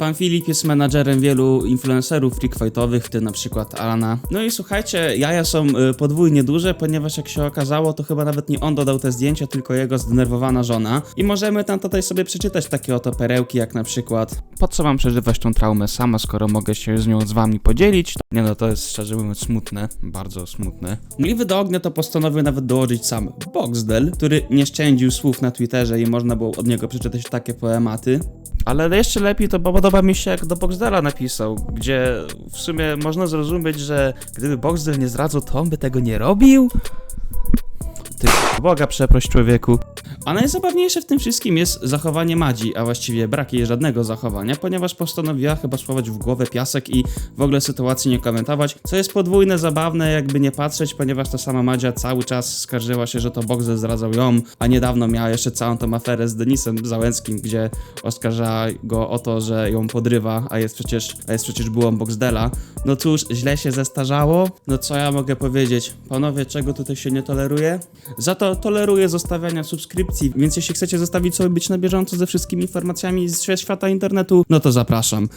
Pan Filip jest menadżerem wielu influencerów freakfightowych, w tym na przykład Alana. No i słuchajcie, jaja są y, podwójnie duże, ponieważ jak się okazało, to chyba nawet nie on dodał te zdjęcia, tylko jego zdenerwowana żona. I możemy tam tutaj sobie przeczytać takie oto perełki, jak na przykład Po co mam przeżywać tą traumę sama, skoro mogę się z nią z wami podzielić? Nie no, to jest szczerze mówiąc smutne, bardzo smutne. Gliwy do ognia to postanowił nawet dołożyć sam Boxdel, który nie szczędził słów na Twitterze i można było od niego przeczytać takie poematy. Ale jeszcze lepiej to podoba mi się, jak do Boxdela napisał, gdzie w sumie można zrozumieć, że gdyby Boxdel nie zdradzał, to on by tego nie robił. Ty Boga przeproś człowieku. A najzabawniejsze w tym wszystkim jest zachowanie Madzi, a właściwie brak jej żadnego zachowania, ponieważ postanowiła chyba schować w głowę piasek i w ogóle sytuacji nie komentować, co jest podwójne zabawne, jakby nie patrzeć, ponieważ ta sama Madzia cały czas skarżyła się, że to Boxdel zdradzał ją, a niedawno miała jeszcze całą tą aferę z Denisem Załęckim, gdzie oskarżała go o to, że ją podrywa, a jest przecież, a jest przecież byłą Boxdela. No cóż, źle się zestarzało. No co ja mogę powiedzieć? Panowie, czego tutaj się nie toleruje? Za to toleruję zostawiania subskrypcji, więc jeśli chcecie zostawić sobie być na bieżąco ze wszystkimi informacjami z świata internetu, no to zapraszam.